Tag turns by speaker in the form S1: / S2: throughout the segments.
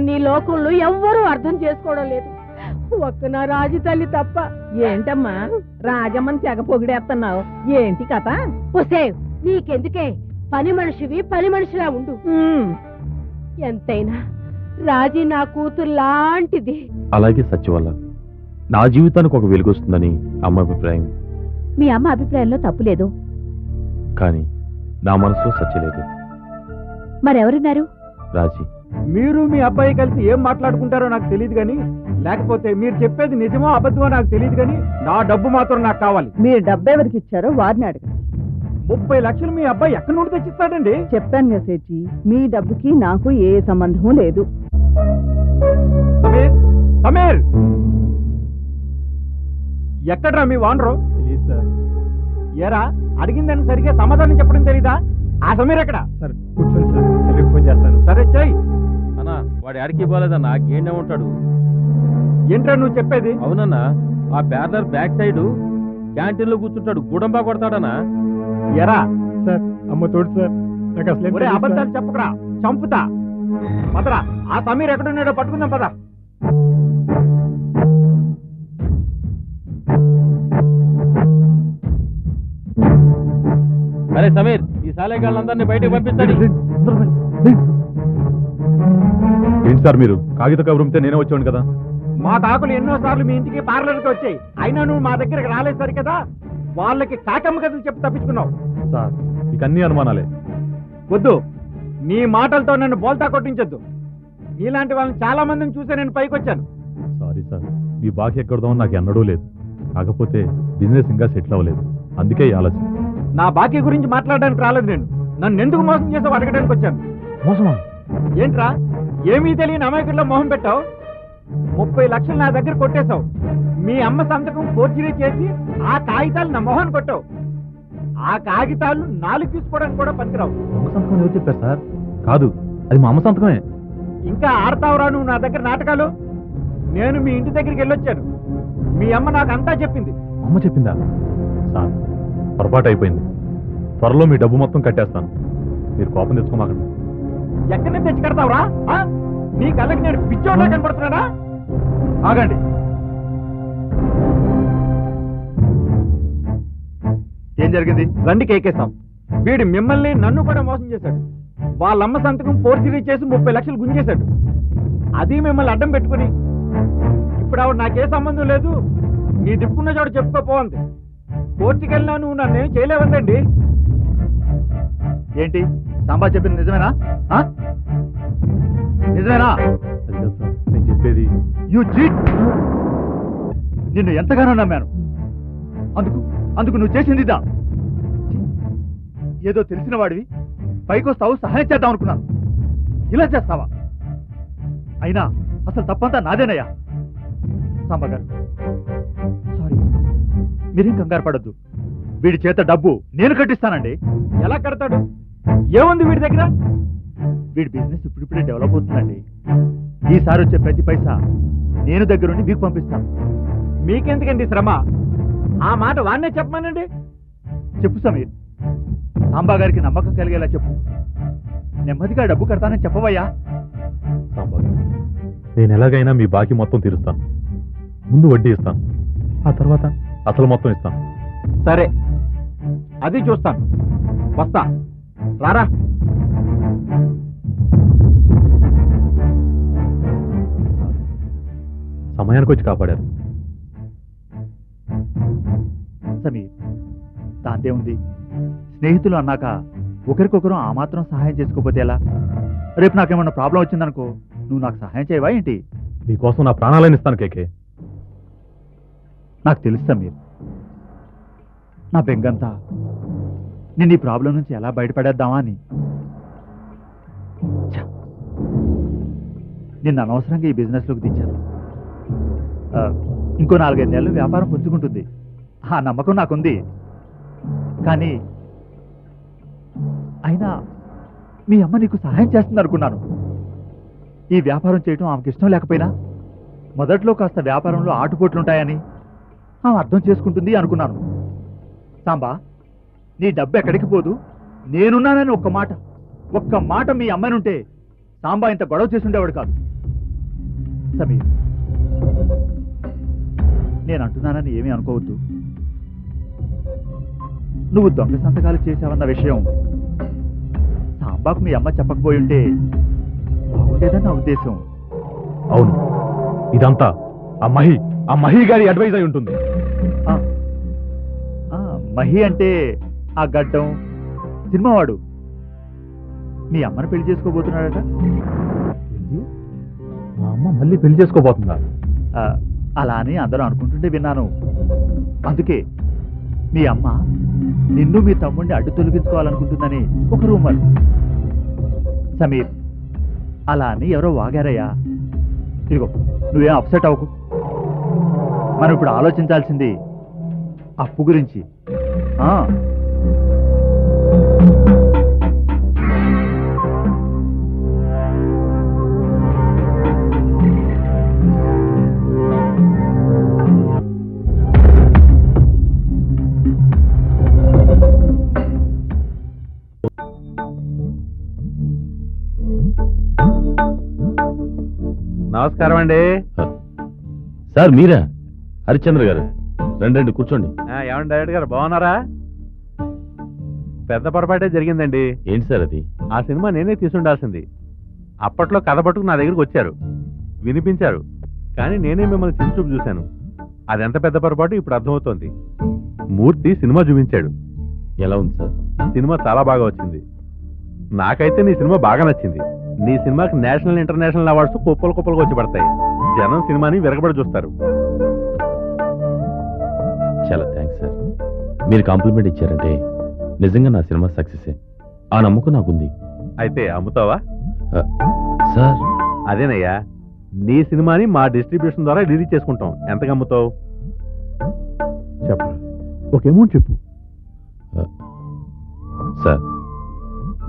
S1: నన్ను ఈ లోకంలో ఎవ్వరూ అర్థం చేసుకోవడం లేదు. ఒక్క నా రాజు తల్లి తప్ప.
S2: ఏంటమ్మా? రాజమ్మని తెగ పొగిడేస్తున్నావు. ఏంటి కథ?
S1: ఒసే నీకెందుకే? పని మనిషివి పని మనిషిలా ఉండు. ఎంతైనా రాజీ నా కూతురు లాంటిది.
S3: అలాగే సత్యవల్ల నా జీవితానికి ఒక వెలుగొస్తుందని అమ్మ అభిప్రాయం.
S4: మీ అమ్మ అభిప్రాయంలో తప్పు లేదు.
S3: కానీ నా మనసులో సత్యలేదు
S4: మరెవరున్నారు?
S3: రాజీ.
S5: మీరు మీ అబ్బాయి కలిసి ఏం మాట్లాడుకుంటారో నాకు తెలియదు కానీ లేకపోతే మీరు చెప్పేది నిజమో అబద్ధమో నాకు తెలియదు కానీ నా డబ్బు మాత్రం నాకు కావాలి.
S2: మీరు డబ్బు ఎవరికి ఇచ్చారో వారిని అడగండి.
S5: ముప్పై లక్షలు మీ అబ్బాయి ఎక్కడి నుండి తెచ్చిస్తాడండి?
S2: చెప్పాను కదా సేఠి మీ డబ్బుకి నాకు ఏ సంబంధం లేదు.
S5: సమీర్ సమీర్! ఎక్కడ్రా మీ వానరు
S6: తెలియదు సార్.
S5: ఏరా అడిగిందని సరిగ్గా సమాధానం చెప్పడం తెలీదా? ఆ సమీర్ ఎక్కడ?
S6: సార్ కూర్చోండి సార్ ఫోన్ చేస్తాను.
S3: ఆడికి పోలేదన్నా గేండే ఉంటాడు
S5: ఏంట్రా నువ్వు చెప్పేది?
S3: అవునన్నా ఆ బ్యానర్ బ్యాక్ సైడ్ క్యాంటీన్లో కూర్చుంటాడు గుడంబా కొడతాడనా
S5: ఎరా.
S6: సార్ అమ్మ తోడు సార్. నాకు అసలు
S5: ఒరే అబద్ధాలు చెప్పకురా చంపుతా. పదరా ఆ సమీర్ ఎక్కడున్నాడో పట్టుకుందాం పద.
S3: అరే సమీర్ ఈ సాలేగాళ్ళందరినీ బయటకు పంపించండి
S7: ఏంటి సార్ మీరు? కాగిత కబురుంతే నేనే వచ్చాను కదా.
S5: మా కాకులు ఎన్నో సార్లు మీ ఇంటికి పార్లర్కి వచ్చాయి. అయినా నువ్వు మా దగ్గరికి రాలేదు సరి కదా. వాళ్ళకి కాకమ్మ కథలు చెప్పి తప్పించుకున్నావు.
S7: సార్ మీకు అన్ని అనుమానాలే.
S5: వద్దు. నీ మాటలతో నన్ను బోల్తా కొట్టించొద్దు. నీలాంటి వాళ్ళని చాలా మందిని చూసే నేను పైకి వచ్చాను
S7: సారీ సార్ మీ బాకీ ఎక్కడదామని నాకు ఎన్నడూ లేదు. కాకపోతే బిజినెస్ ఇంకా సెటిల్ అవ్వలేదు. అందుకే ఈ ఆలస్యం.
S5: నా బాకీ గురించి మాట్లాడడానికి రాలేదు నేను. నన్ను ఎందుకు మోసం చేసావు అడగడానికి వచ్చాను
S7: మోసమా?
S5: ఏంట్రా? ఏమీ తెలియని అమాయకుల్లో మొహం పెట్టావు? ముప్పై లక్షలు నా దగ్గర కొట్టేశావు. మీ అమ్మ సంతకం ఫోర్జరీ చేసి ఆ కాగితాలు నా మొహన్ కొట్టావు. ఆ కాగితాలు నాలుగు తీసుకోవడానికి కూడా పనికిరావు.
S7: అమ్మ సంతకం ఎవరు చెప్పారు సార్? కాదు అది మా అమ్మ సంతకమే.
S5: ఇంకా ఆడతావురా నువ్వు నా దగ్గర నాటకాలు? నేను మీ ఇంటి దగ్గరికి వెళ్ళొచ్చాను. మీ అమ్మ నాకు అంతా చెప్పింది.
S7: అమ్మ చెప్పిందా? సార్ పొరపాటు అయిపోయింది. త్వరలో మీ డబ్బు మొత్తం కట్టేస్తాను. మీరు కోపం తెచ్చుకోమాకండి.
S5: ఎక్కడి నుంచి తెచ్చి కడతావురా? ఆ? నీ కళ్ళకి నేను పిచ్చోడ్లా కనపడుతున్నానా? ఆగండి.
S7: ఏం జరిగింది?
S5: రండి కేకేశాం. వీడు మిమ్మల్ని నన్ను కూడా మోసం చేశాడు. వాళ్ళమ్మ సంతకం ఫోర్జరీ చేసి ముప్పై లక్షలు గుంజేశాడు. అది మిమ్మల్ని అడ్డం పెట్టుకుని ఇప్పుడు ఆవిడ నాకే సంబంధం లేదు. నీ దిక్కున్న చోట చెప్పుకోపోంది కోర్టుకి వెళ్ళినా నువ్వు నన్ను ఏం చేయలేవందండి.
S7: ఏంటి? సాంబా చెప్పింది నిజమేనా? నిజమేనా? నేను చెప్పేది యూ చీట్ నిన్ను ఎంతగానో నమ్మాను. అందుకు అందుకు నువ్వు చేసింది ఇదా. ఏదో తెలిసిన వాడివి. పైకొస్తావు సహాయం చేద్దాం అనుకున్నాను. ఇలా చేస్తావా? అయినా అసలు తప్పంతా నాదేనయ్యా. సాంబా గారు. సారీ మీరేం కంగారు పడద్దు. వీడి చేత డబ్బు నేను కట్టిస్తానండి.
S5: ఎలా కడతాడు? ఏముంది వీడి దగ్గర?
S7: వీడి బిజినెస్ ఇప్పుడిప్పుడే డెవలప్ అవుతుందండి. ఈసారి వచ్చే ప్రతి పైసా నేను దగ్గరుండి మీకు పంపిస్తాను.
S5: మీకెందుకండి శ్రమ? ఆ మాట వాన్నే చెప్పమానండి.
S7: చెప్పు సమీర్. సాంబా గారికి నమ్మకం కలిగేలా చెప్పు. నెమ్మదిగా డబ్బు కడతానని చెప్పవయ్యా. సాంబా నేను ఎలాగైనా మీ బాకీ మొత్తం తీరుస్తాను. ముందు వడ్డీ ఇస్తాను. ఆ తర్వాత అసలు మొత్తం ఇస్తాను.
S5: సరే అది చూస్తాను. వస్తా. రారా.
S7: సమయానికి వచ్చి కాపాడారు. సమీర్ దాంతే ఉంది. స్నేహితులు అన్నాక ఒకరికొకరు ఆ మాత్రం సహాయం చేసుకోకపోతే ఎలా? రేపు నాకేమన్నా ప్రాబ్లం వచ్చిందనుకో నువ్వు నాకు సహాయం చేయవా ఏంటి? నీకోసం నా ప్రాణాలను ఇస్తాను కేకే. నాకు తెలుసు సమీర్. నా బెంగంతా నేను ఈ ప్రాబ్లం నుంచి ఎలా బయటపడేద్దామా అని. నిన్న అనవసరంగా ఈ బిజినెస్లోకి దించాను. ఇంకో నాలుగైదు నెలలు వ్యాపారం పుంజుకుంటుంది. ఆ నమ్మకం నాకుంది. కానీ అయినా మీ అమ్మ నీకు సహాయం చేస్తుంది అనుకున్నాను. ఈ వ్యాపారం చేయటం ఆమెకి ఇష్టం లేకపోయినా మొదట్లో కాస్త వ్యాపారంలో ఆటుపోట్లుంటాయని ఆమె అర్థం చేసుకుంటుంది అనుకున్నాను. సాంబా నీ డబ్బు ఎక్కడికి పోదు? నేనున్నానని ఒక్క మాట. ఒక్క మాట మీ అమ్మనుంటే సాంబా ఇంత గొడవ చేసుండేవాడు కాదు. సమీర్ నేను అంటున్నానని ఏమీ అనుకోవద్దు. నువ్వు దొంగ సంతకాలు చేశావన్న విషయం సాంబాకు మీ అమ్మ చెప్పకపోయి ఉంటే బాగుండేదని నా ఉద్దేశం.
S3: అవును. ఇదంతా ఆ మహి ఆ మహి గారి అడ్వైజ్ అయి ఉంటుంది.
S7: ఆ, ఆ, మహి అంటే ఆ గడ్డం. సినిమావాడు మీ అమ్మని పెళ్ళి చేసుకోబోతున్నాడట?
S3: మా అమ్మ మళ్ళీ పెళ్ళి చేసుకోబోతుందా?
S7: ఆ, అలా అని అందరూ అనుకుంటుంటే విన్నాను. అందుకే మీ అమ్మ నిన్ను మీ తమ్ముడిని అడ్డు తొలగించుకోవాలనుకుంటుందని ఒక రూమర్. సమీర్ అలా అని ఎవరో వాగారయ్యా. ఇదిగో నువ్వేం అప్సెట్ అవ్వకు. మనం ఇప్పుడు ఆలోచించాల్సింది అప్పు గురించి. ఆ,
S3: నమస్కారం అండి.
S8: సార్ మీరా? హరిశ్చంద్ర గారు. రండి రండి కూర్చోండి.
S3: ఏమండి డైరెక్టర్ గారు బాగున్నారా? పెద్ద పొరపాటే జరిగిందండి.
S8: ఏంటి సార్ అది?
S3: ఆ సినిమా నేనే తీసుండాల్సింది. అప్పట్లో కథ పట్టుకు నా దగ్గరికి వచ్చారు. వినిపించారు. కానీ నేనే మిమ్మల్ని చిన్న చూపు చూశాను. అదెంత పెద్ద పొరపాటు? ఇప్పుడు అర్థమవుతోంది. మూర్తి సినిమా చూపించాడు.
S8: ఎలా ఉంది సార్?
S3: సినిమా చాలా బాగా వచ్చింది. నాకైతే నీ సినిమా బాగా నచ్చింది. నీ సినిమాకి నేషనల్ ఇంటర్నేషనల్ అవార్డ్స్ కుప్పలు కుప్పలుగా వచ్చి పడతాయి. జనం సినిమాని విరగబడి చూస్తారు.
S8: చాలా థ్యాంక్స్ సార్. మీరు కాంప్లిమెంట్ ఇచ్చారంటే నిజంగా నా సినిమా సక్సెసే. ఆ నమ్మకం నాకుంది.
S3: అయితే అమ్ముతావా?
S8: సార్.
S3: అదేనయ్యా నీ సినిమాని మా డిస్ట్రిబ్యూషన్ ద్వారా రిలీజ్ చేసుకుంటాం. ఎంతకు అమ్ముతావు? చెప్పరా. ఒక అమౌంట్ చెప్పు.
S8: సార్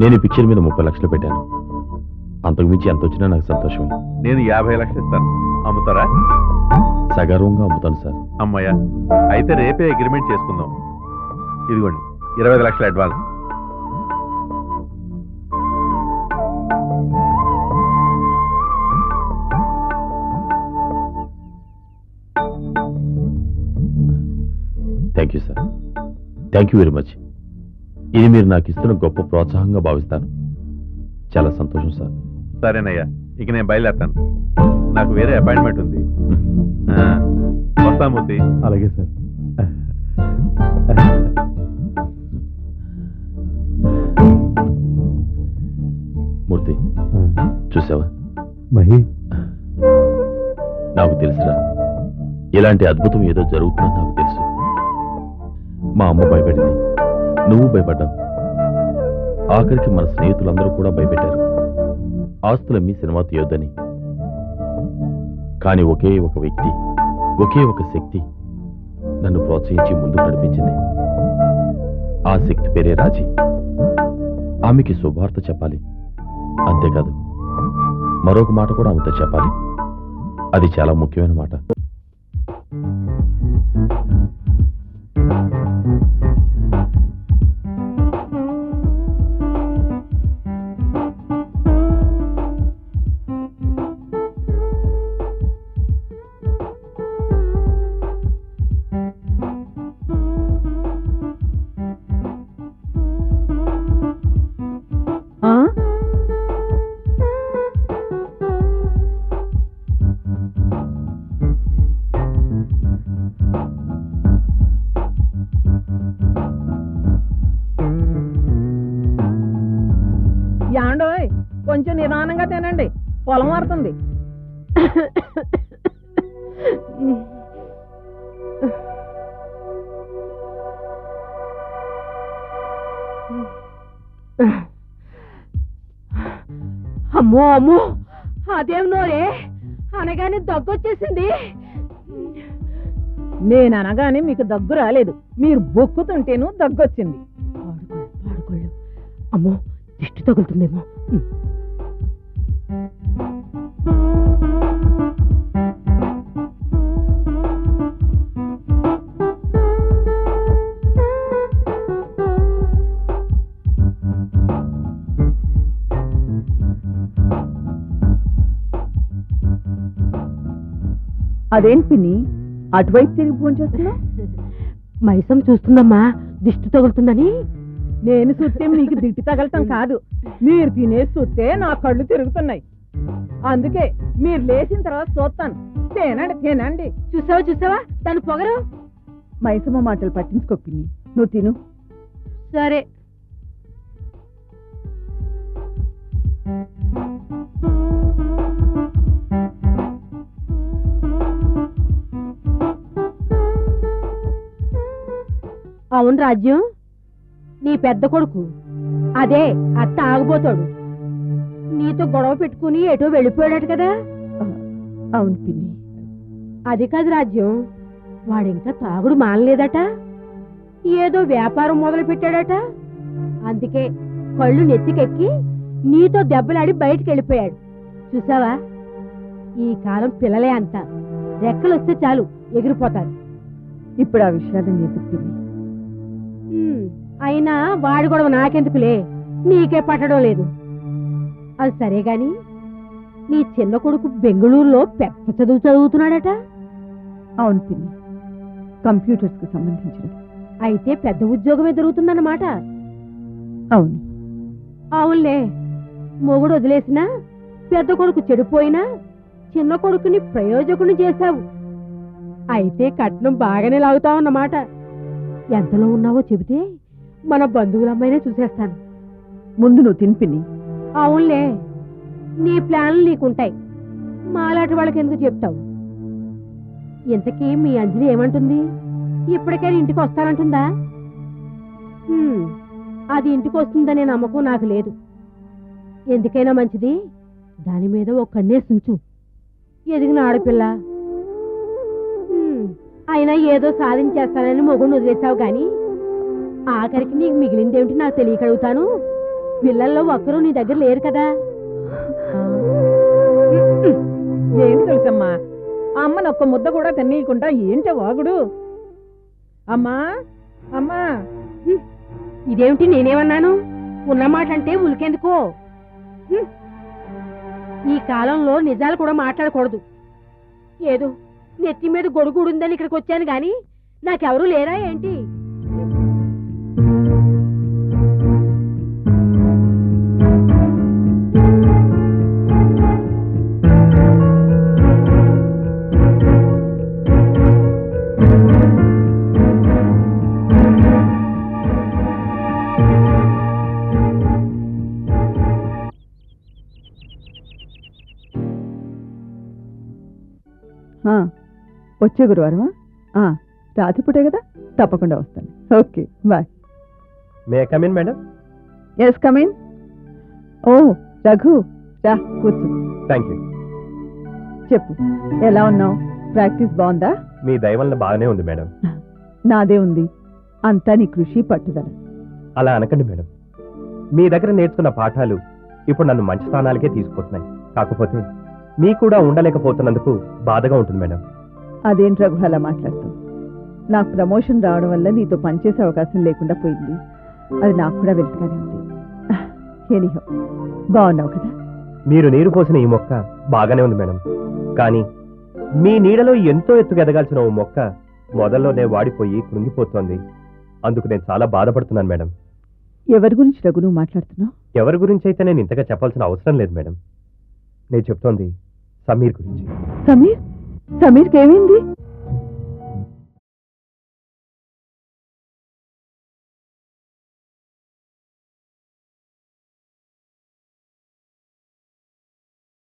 S8: నేను ఈ పిక్చర్ మీద ముప్పై లక్షలు పెట్టాను. అంతకు మించి ఎంత వచ్చినా నాకు సంతోషమే.
S3: నేను యాభై లక్షలు ఇస్తాను. అమ్ముతారా?
S8: సగర్వంగా అమ్ముతాను సార్.
S3: అమ్మయ్యా అయితే రేపే అగ్రిమెంట్ చేసుకుందాం. ఇదిగోండి ఇరవై ఐదు లక్షల advance.
S8: Thank you sir thank you very much ఇది మీరు నాకు ఇస్తున్న గొప్ప ప్రోత్సాహంగా భావిస్తాను. చాలా సంతోషం సార్
S3: సరేనయ్యా ఇక నేను బయలుదేరతాను. నాకు వేరే అపాయింట్మెంట్ ఉంది. ఆ, వస్తా మూర్తి.
S6: అలాగే సార్.
S8: మూర్తి చూసావా?
S6: మహి.
S8: నాకు తెలుసురా ఇలాంటి అద్భుతం ఏదో జరుగుతుందని నాకు తెలుసు. మా అమ్మ భయపడింది నువ్వు భయపడ్డావు. ఆఖరికి మన స్నేహితులందరూ కూడా భయపెట్టారు. ఆస్తులమ్మి సినిమా తీయొద్దని. కానీ ఒకే ఒక వ్యక్తి ఒకే ఒక శక్తి నన్ను ప్రోత్సహించి ముందుకు నడిపించింది. ఆ శక్తి పేరే రాజీ. ఆమెకి శుభార్త చెప్పాలి. అంతేకాదు మరొక మాట కూడా ఆమెతో చెప్పాలి. అది చాలా ముఖ్యమైన మాట.
S2: కొంచెం నిదానంగా తినండి. పొలం మారుతుంది
S1: అమ్మో అమ్మో అదేం నోరే? అనగానే దగ్గొచ్చేసింది
S2: నేను అనగానే మీకు దగ్గు రాలేదు. మీరు బొక్కుతుంటేను దగ్గొచ్చింది.
S1: పాడుకోళ్ళు పాడుకోళ్ళు అమ్మో దిష్టి తగులుతుందేమో. అదేం
S2: అదేంటి పిన్ని? అటువైపు తిరిగి ఫోన్ చేస్తున్నా
S1: మైసం చూస్తుందమ్మా దిష్టి తగులుతుందని.
S2: నేను చూస్తే మీకు దిట్టి తగలటం కాదు. మీరు తినేసి చూస్తే నా కళ్ళు తిరుగుతున్నాయి. అందుకే మీరు లేచిన తర్వాత చూస్తాను. తినండి తినండి.
S1: చూసావా చూసావా? తను పొగరు.
S2: మైసమ్మ మాటలు పట్టించుకో పిన్ని. నువ్వు తిను.
S1: సరే. అవును రాజ్యం. నీ పెద్ద కొడుకు. అదే అత్త ఆగిపోతాడు. నీతో గొడవ పెట్టుకుని ఎటో వెళ్ళిపోయాడట కదా.
S2: అవును పిన్ని.
S1: అది కాదు రాజ్యం. వాడింకా తాగుడు మానలేదట. ఏదో వ్యాపారం మొదలు పెట్టాడట అందుకే కళ్ళు నెత్తికెక్కి నీతో దెబ్బలాడి బయటికి వెళ్ళిపోయాడు చూసావా? ఈ కాలం పిల్లలే అంత. రెక్కలు వస్తే చాలు ఎగిరిపోతారు.
S2: ఇప్పుడు ఆ విషయాలు పిన్ని.
S1: ఉమ్, అయినా వాడి గొడవ నాకెందుకులే? నీకే పట్టడం లేదు. అది సరే గాని నీ చిన్న కొడుకు బెంగళూరులో పెద్ద చదువు చదువుతున్నాడట?
S2: అవును పిన్ని. కంప్యూటర్స్కు సంబంధించినది.
S1: అయితే పెద్ద ఉద్యోగమే దొరుకుతుందన్నమాట.
S2: అవును.
S1: అవునులే. మొగుడు వదిలేసినా పెద్ద కొడుకు చెడిపోయినా చిన్న కొడుకుని ప్రయోజకుని చేశావు. అయితే కట్నం బాగానే లాగుతావన్నమాట. ఎంతలో ఉన్నావో చెబితే? మన బంధువులమ్మైనా చూసేస్తాను.
S2: ముందు నువ్వు తిని పిన్ని
S1: అవునులే నీ ప్లాన్లు నీకుంటాయి. మాలాంటి వాళ్ళకి ఎందుకు చెప్తావు? ఇంతకీ మీ అంజలి ఏమంటుంది? ఇప్పటికైనా ఇంటికి వస్తానంటుందా? హ్మ్, అది ఇంటికి వస్తుందనే నమ్మకం నాకు లేదు. ఎందుకైనా మంచిది? దాని మీద ఒక కన్నేసి ఉంచు. ఎదిగిన ఆడపిల్ల. హ్మ్, అయినా ఏదో సాధించేస్తానని మొగుడు వదిలేసావు గాని ఆఖరికి నీకు మిగిలిందేమిటి నాకు తెలియక అడుగుతాను పిల్లల్లో ఒక్కరూ నీ దగ్గర లేరు కదా.
S2: ఏంటి తెలుసమ్మా? అమ్మను ఒక్క ముద్ద కూడా తినేయకుండా ఏంటి వాగుడు? అమ్మా అమ్మా.
S1: ఇదేమిటి నేనేమన్నాను? ఉన్నమాట అంటే ఉలికెందుకో. ఈ కాలంలో నిజాలు కూడా మాట్లాడకూడదు. ఏదో నెత్తి మీద గొడుగుడు ఉందని ఇక్కడికి వచ్చాను గాని నాకెవరూ లేరా ఏంటి?
S2: వచ్చే గురువారమా? ఆ, రాత్రిపూటే కదా? తప్పకుండా వస్తాను. Okay bye.
S9: May come in madam
S2: yes come in oh Raghu రా కూర్చో.
S9: థ్యాంక్ యూ
S2: చెప్పు ఎలా ఉన్నావు? ప్రాక్టీస్ బాగుందా?
S9: మీ దయ వలన బాగానే ఉంది మేడం
S2: నాదే ఉంది. అంతా నీ కృషి పట్టుదల.
S9: అలా అనకండి మేడం మీ దగ్గర నేర్చుకున్న పాఠాలు ఇప్పుడు నన్ను మంచి స్థానాలకే తీసుకుపోతున్నాయి. కాకపోతే మీ కూడా ఉండలేకపోతున్నందుకు బాధగా ఉంటుంది మేడం
S2: అదేం రఘు అలా మాట్లాడుతావు? నాకు ప్రమోషన్ రావడం వల్ల నీతో పనిచేసే అవకాశం లేకుండా పోయింది. అది నాకు కూడా వెళ్తుగానే ఉంది. ఎనీహో బాగున్నావు కదా?
S9: మీరు నీరు పోసిన ఈ మొక్క బాగానే ఉంది మేడం. కానీ మీ నీడలో ఎంతో ఎత్తుకు ఎదగాల్సిన ఓ మొక్క మొదల్లోనే వాడిపోయి కృంగిపోతోంది. అందుకు నేను చాలా బాధపడుతున్నాను మేడం.
S2: ఎవరి గురించి రఘు నువ్వు మాట్లాడుతున్నావు?
S9: ఎవరి గురించి అయితే నేను ఇంతగా చెప్పాల్సిన అవసరం లేదు మేడం. నేను చెప్తోంది సమీర్ గురించి.
S2: సమీర్? సమీర్కి ఏమైంది?